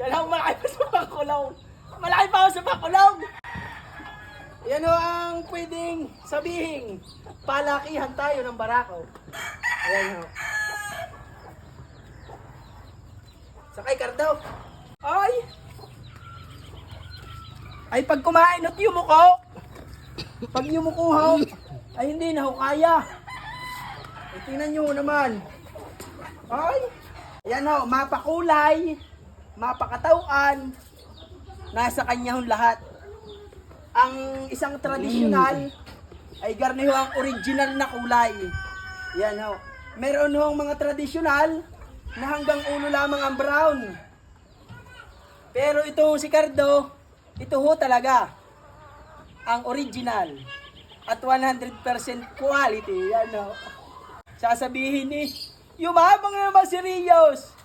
Yan ang malaki pa sa pakulong. Malaki pa sa pakulong. Yan ho ang pwedeng sabihin. Palakihan tayo ng barako. Ayan ho. Sakay Cardo. Ay! Ay pag kumain at yumuko. Pag yumuko ay hindi na ho kaya. Ay, tingnan nyo naman. Ay! Ayan ho, mapakulay, mapakatawan, nasa kanya lahat. Ang isang tradisyonal ay garniho ang original na kulay. Yan ho. Meron ho mga tradisyonal na hanggang ulo lamang ang brown. Pero ito si Cardo, ito ho talaga ang original at 100% quality. Yan ho. Sasabihin ni, yumabang naman si Rios.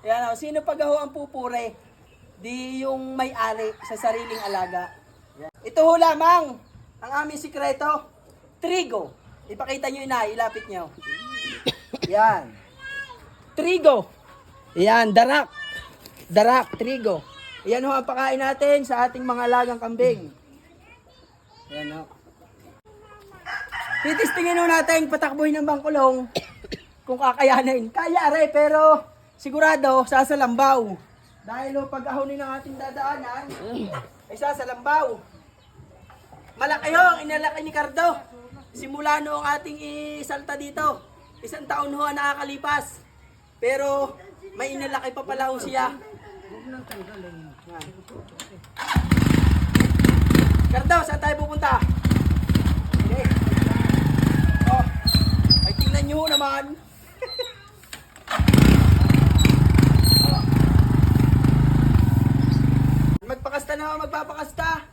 Yan o, sino pag ho ang pupure? Di yung may-ari sa sariling alaga. Ito ho lamang ang aming sikreto. Trigo. Ipakita nyo na, ilapit nyo. Yan. Trigo. Yan, darak. Darak, trigo. Yan ho ang pakain natin sa ating mga alagang kambing. Yan ho. Titistingin ho natin patakbuhin ng bangkulong kung kakayanin. Kaya re, pero sigurado sasalambaw. Dahil ho pag ahonin ng ating dadaanan, ay sasalambaw. Malaki ho ang inalaki ni Cardo. Simula noong ating isalta dito. Isang taon ho ang nakakalipas. Pero may inalaki pa pala ho siya. Cardo, saan tayo pupunta? Okay. Oh, ay tingnan nyo naman. Oh. Na ako, magpapakasta.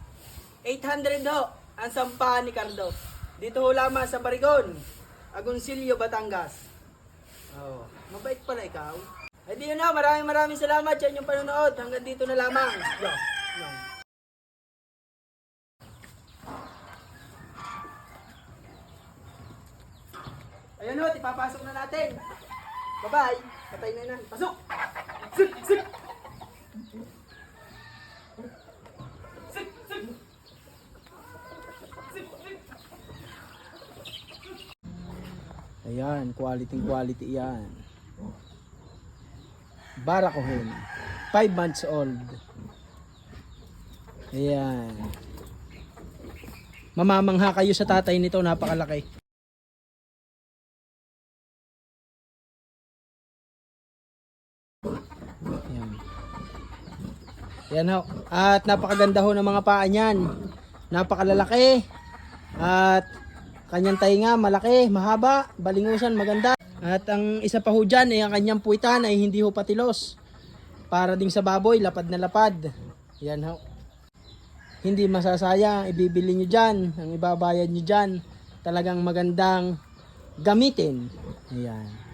800 ho, ang sampa ni Cardo. Dito ho lamang sa Barigon, Agoncillo, Batangas. Oh, mabait pala ikaw. Ay di yun na, maraming maraming salamat sa inyong panonood. Hanggang dito na lamang. Yo, yo. Ayan ho, ipapasok na natin. Bye-bye. Patay na na. Pasok! Sik! Sik! Sik! Sik! Sik! Ayan, quality quality yan. Barakohen. 5 months old. Ayan. Mamamangha kayo sa tatay nito, napakalaki. Yan. Yan ho. At napakaganda ho ng mga paa niyan. Napakalalaki. At kanyang tainga malaki, mahaba, balingusan, maganda. At ang isa pa ho dyan, ay ang kanyang puwitan ay hindi ho patilos. Para ding sa baboy, lapad na lapad. Yan ho. Hindi masasayang, ibibili nyo dyan, ang ibabayad nyo dyan. Talagang magandang gamitin. Ayan.